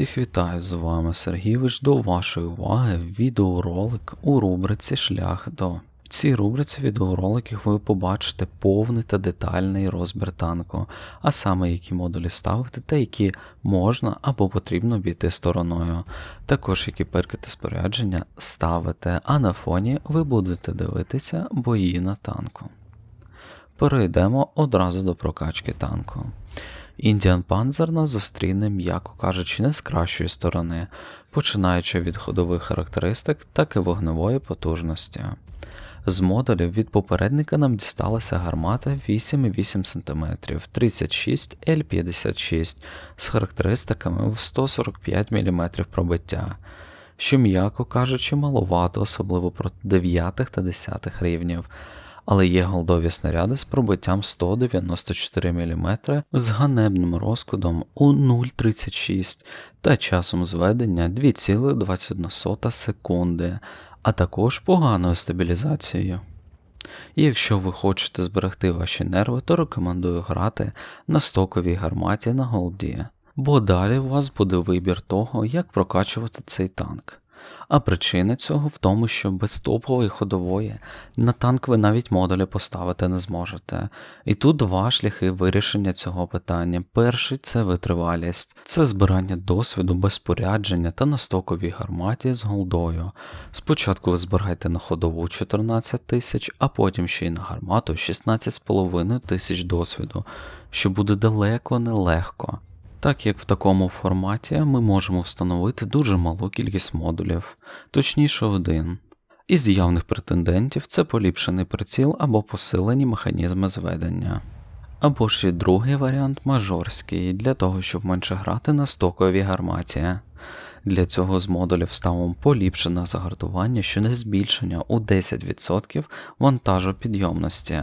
Всіх вітаю з вами Сергійович. До вашої уваги відеоролик у рубриці Шлях до. В цій рубриці відеороликів ви побачите повний та детальний розбір танку, а саме які модулі ставити та які можна або потрібно обійти стороною, також які перки та спорядження ставити, а на фоні ви будете дивитися бої на танку. Перейдемо одразу до прокачки танку. Індіан нас зустріне, м'яко кажучи, не з кращої сторони, починаючи від ходових характеристик, так і вогневої потужності. З модулів від попередника нам дісталася гармата 8,8 см 36 L56 з характеристиками в 145 мм пробиття, що, м'яко кажучи, маловато, особливо проти 9 та 10 рівнів але є голдові снаряди з пробиттям 194 мм з ганебним розкладом у 0,36 та часом зведення 2,21 секунди, а також поганою стабілізацією. Якщо ви хочете зберегти ваші нерви, то рекомендую грати на стоковій гарматі на голді, бо далі у вас буде вибір того, як прокачувати цей танк. А причина цього в тому, що без топової ходової на танк ви навіть модулі поставити не зможете. І тут два шляхи вирішення цього питання. Перший це витривалість, це збирання досвіду без спорядження та на стоковій гарматі з голдою. Спочатку ви збираєте на ходову 14 тисяч, а потім ще й на гармату 16,5 тисяч досвіду, що буде далеко нелегко так як в такому форматі ми можемо встановити дуже малу кількість модулів, точніше один. Із явних претендентів це поліпшений приціл або посилені механізми зведення. Або ж і другий варіант мажорський, для того, щоб менше грати на стоковій гарматі. Для цього з модулів ставимо поліпшене загартування, що не збільшення у 10% вантажу підйомності,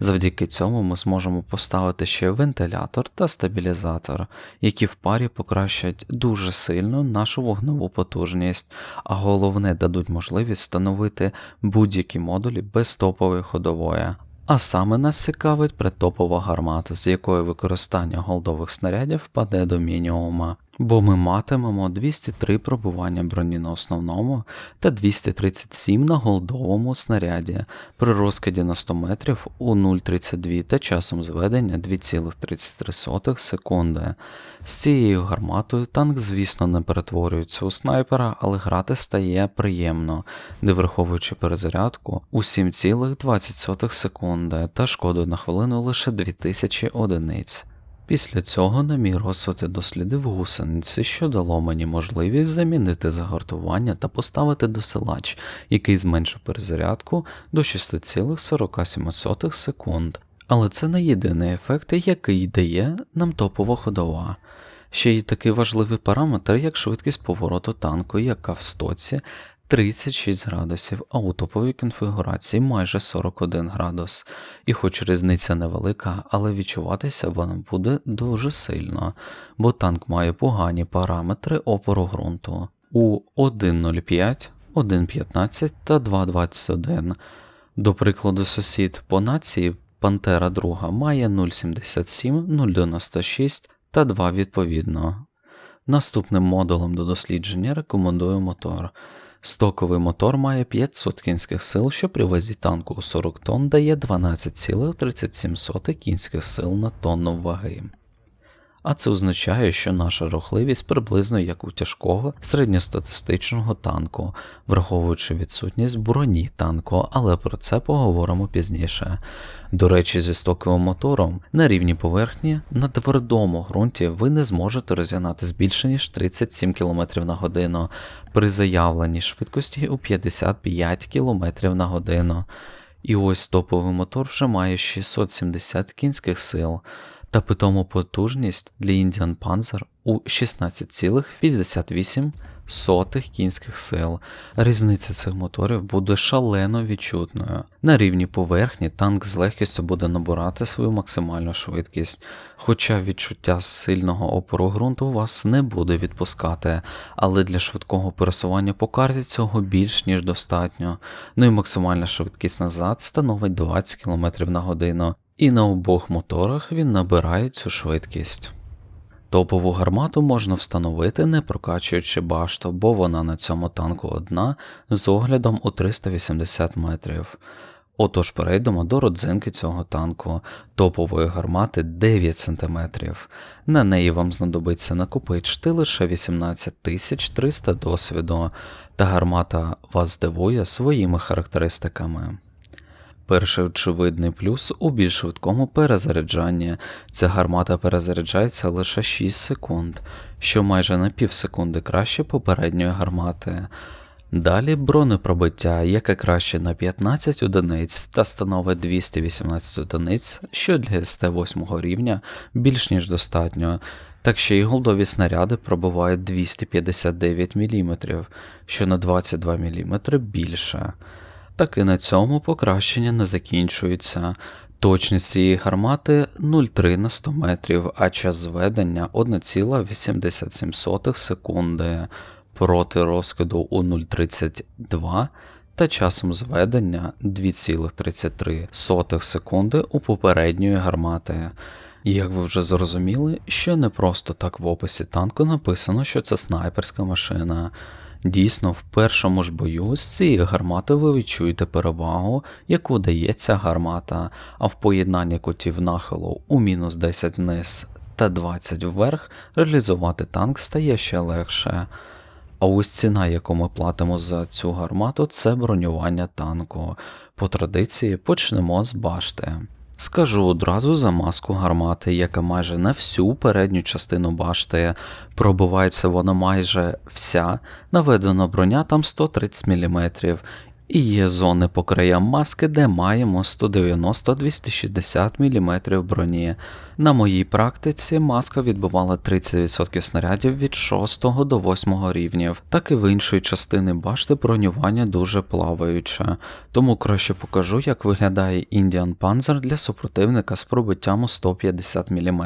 Завдяки цьому ми зможемо поставити ще вентилятор та стабілізатор, які в парі покращать дуже сильно нашу вогневу потужність, а головне дадуть можливість встановити будь-які модулі без топової ходової. А саме нас цікавить притопова гармата, з якої використання голдових снарядів впаде до мінімума бо ми матимемо 203 пробування броні на основному та 237 на голдовому снаряді при розкиді на 100 метрів у 0,32 та часом зведення 2,33 секунди. З цією гарматою танк, звісно, не перетворюється у снайпера, але грати стає приємно, не враховуючи перезарядку у 7,20 секунди та шкоду на хвилину лише 2000 одиниць. Після цього на мій розсуд я дослідив гусениці, що дало мені можливість замінити загартування та поставити досилач, який зменшив перезарядку до 6,47 секунд. Але це не єдиний ефект, який дає нам топова ходова. Ще й такий важливий параметр, як швидкість повороту танку, яка в стоці 36 градусів, а у топовій конфігурації майже 41 градус. І хоч різниця невелика, але відчуватися вона буде дуже сильно, бо танк має погані параметри опору ґрунту у 1.05, 1.15 та 2.21. До прикладу, сусід по нації Пантера 2 має 0,77, 0,96 та 2 відповідно. Наступним модулем до дослідження рекомендую мотор. Стоковий мотор має 500 кінських сил, що при вазі танку у 40 тонн дає 12,37 кінських сил на тонну ваги. А це означає, що наша рухливість приблизно як у тяжкого середньостатистичного танку, враховуючи відсутність броні танку, але про це поговоримо пізніше. До речі, зі стоковим мотором на рівні поверхні на твердому ґрунті ви не зможете розігнати більше ніж 37 км на годину при заявленій швидкості у 55 км на годину. І ось топовий мотор вже має 670 кінських сил та питому потужність для Indian Panzer у 16,58 сотих кінських сил. Різниця цих моторів буде шалено відчутною. На рівні поверхні танк з легкістю буде набирати свою максимальну швидкість, хоча відчуття сильного опору ґрунту вас не буде відпускати, але для швидкого пересування по карті цього більш ніж достатньо. Ну і максимальна швидкість назад становить 20 км на годину і на обох моторах він набирає цю швидкість. Топову гармату можна встановити, не прокачуючи башту, бо вона на цьому танку одна з оглядом у 380 метрів. Отож перейдемо до родзинки цього танку, топової гармати 9 см. На неї вам знадобиться накопичити лише 18300 досвіду, та гармата вас здивує своїми характеристиками. Перший очевидний плюс у більш швидкому перезаряджанні. Ця гармата перезаряджається лише 6 секунд, що майже на пів секунди краще попередньої гармати. Далі бронепробиття, яке краще на 15 одиниць та становить 218 одиниць, що для СТ-8 рівня більш ніж достатньо, так ще й голдові снаряди пробивають 259 мм, що на 22 мм більше. Так і на цьому покращення не закінчується. Точність цієї гармати 0,3 на 100 метрів, а час зведення 1,87 секунди проти розкиду у 0,32 та часом зведення 2,33 секунди у попередньої гармати. Як ви вже зрозуміли, що не просто так в описі танку написано, що це снайперська машина. Дійсно, в першому ж бою з цієї гармати ви відчуєте перевагу, яку дає ця гармата, а в поєднанні котів нахилу у мінус 10 вниз та 20 вверх реалізувати танк стає ще легше. А ось ціна, яку ми платимо за цю гармату, це бронювання танку. По традиції почнемо з башти. Скажу одразу за маску гармати, яка майже на всю передню частину башти, пробивається вона майже вся, наведена броня там 130 мм, і є зони по краям маски, де маємо 190-260 мм броні. На моїй практиці маска відбивала 30% снарядів від 6 до 8 рівнів, так і в іншої частини башти бронювання дуже плаваюче, тому краще покажу, як виглядає Indian Panzer для супротивника з пробиттям у 150 мм.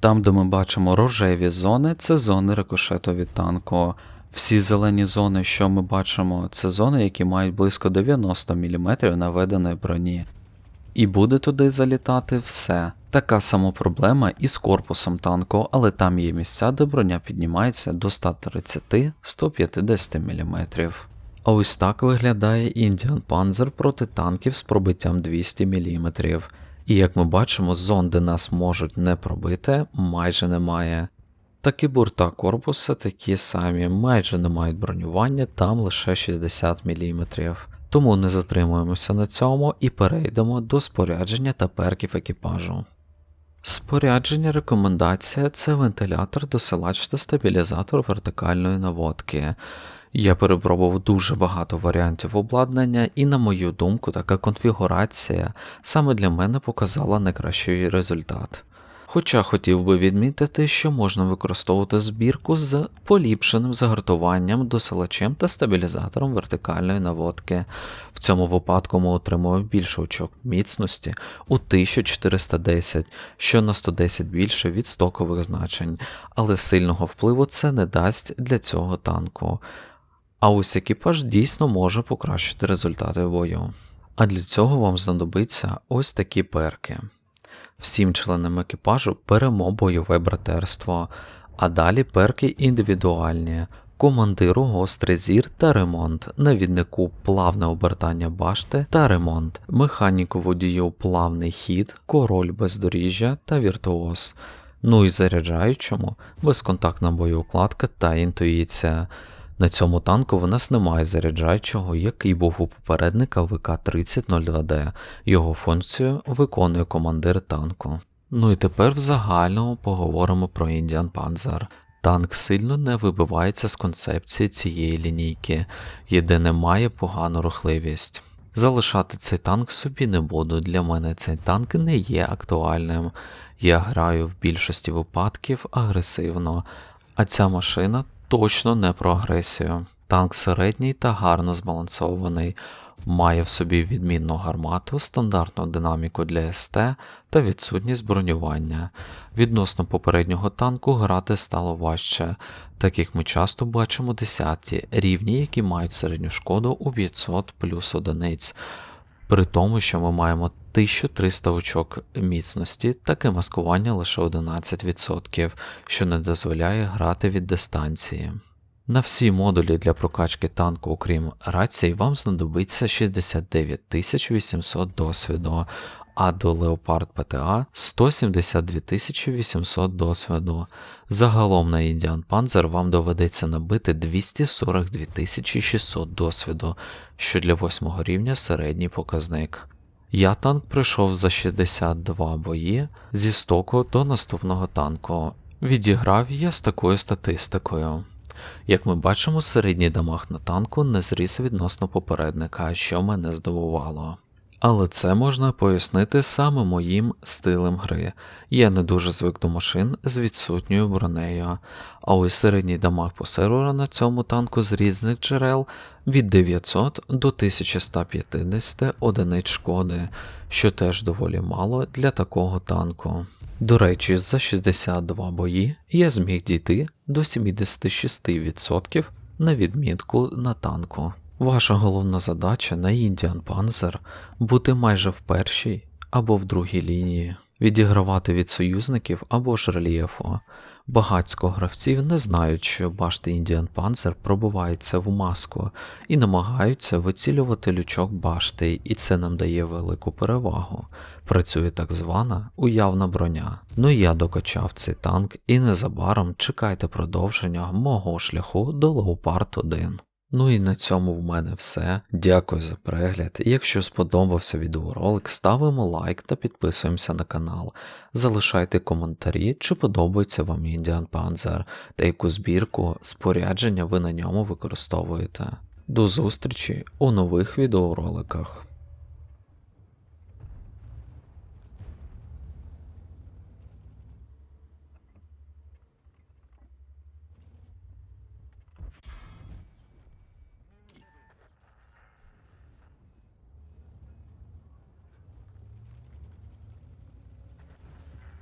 Там, де ми бачимо рожеві зони, це зони рикошету від танку. Всі зелені зони, що ми бачимо, це зони, які мають близько 90 мм наведеної броні. І буде туди залітати все. Така сама проблема і з корпусом танку, але там є місця, де броня піднімається до 130-150 мм. А ось так виглядає Indian Panzer проти танків з пробиттям 200 мм. І як ми бачимо, зон, де нас можуть не пробити, майже немає. Так і бурта корпуса такі самі, майже не мають бронювання, там лише 60 мм. Тому не затримуємося на цьому і перейдемо до спорядження та перків екіпажу. Спорядження рекомендація це вентилятор, досилач та стабілізатор вертикальної наводки. Я перепробував дуже багато варіантів обладнання, і, на мою думку, така конфігурація саме для мене показала найкращий результат. Хоча хотів би відмітити, що можна використовувати збірку з поліпшеним загартуванням, досилачем та стабілізатором вертикальної наводки. В цьому випадку ми отримуємо більше очок міцності у 1410, що на 110 більше від стокових значень, але сильного впливу це не дасть для цього танку. А ось екіпаж дійсно може покращити результати бою. А для цього вам знадобиться ось такі перки. Всім членам екіпажу беремо бойове братерство, а далі перки індивідуальні. Командиру гострий зір та ремонт, навіднику плавне обертання башти та ремонт, механіку водію плавний хід, король бездоріжжя та віртуоз, ну і заряджаючому безконтактна боєукладка та інтуїція. На цьому танку в нас немає заряджаючого, який був у попередника ВК-3002D. Його функцію виконує командир танку. Ну і тепер в загальному поговоримо про Indian Panzer. Танк сильно не вибивається з концепції цієї лінійки, єдине має погану рухливість. Залишати цей танк собі не буду, для мене цей танк не є актуальним. Я граю в більшості випадків агресивно, а ця машина точно не про агресію. Танк середній та гарно збалансований, має в собі відмінну гармату, стандартну динаміку для СТ та відсутність бронювання. Відносно попереднього танку грати стало важче, так як ми часто бачимо десяті рівні, які мають середню шкоду у 500 плюс одиниць. При тому, що ми маємо 1300 очок міцності, таке маскування лише 11%, що не дозволяє грати від дистанції. На всі модулі для прокачки танку, окрім рацій, вам знадобиться 69 800 досвіду, а до Leopard PTA 172 800 досвіду. Загалом на Indian Panzer вам доведеться набити 242 600 досвіду, що для 8 рівня середній показник. Я танк пройшов за 62 бої зі стоку до наступного танку. Відіграв я з такою статистикою. Як ми бачимо, середній дамаг на танку не зріс відносно попередника, що мене здивувало. Але це можна пояснити саме моїм стилем гри. Я не дуже звик до машин з відсутньою бронею, а ось середній дамаг по серверу на цьому танку з різних джерел від 900 до 1150 одиниць шкоди, що теж доволі мало для такого танку. До речі, за 62 бої я зміг дійти до 76% на відмітку на танку. Ваша головна задача на Indian Panzer бути майже в першій або в другій лінії, відігравати від союзників або ж рельєфу. Багацько гравців не знають, що башти Indian Panzer пробиваються в маску і намагаються вицілювати лючок башти, і це нам дає велику перевагу. Працює так звана уявна броня. Ну я докачав цей танк і незабаром чекайте продовження мого шляху до Leopard 1. Ну і на цьому в мене все. Дякую за перегляд. Якщо сподобався відеоролик, ставимо лайк та підписуємося на канал. Залишайте коментарі, чи подобається вам Indian Panzer та яку збірку спорядження ви на ньому використовуєте. До зустрічі у нових відеороликах.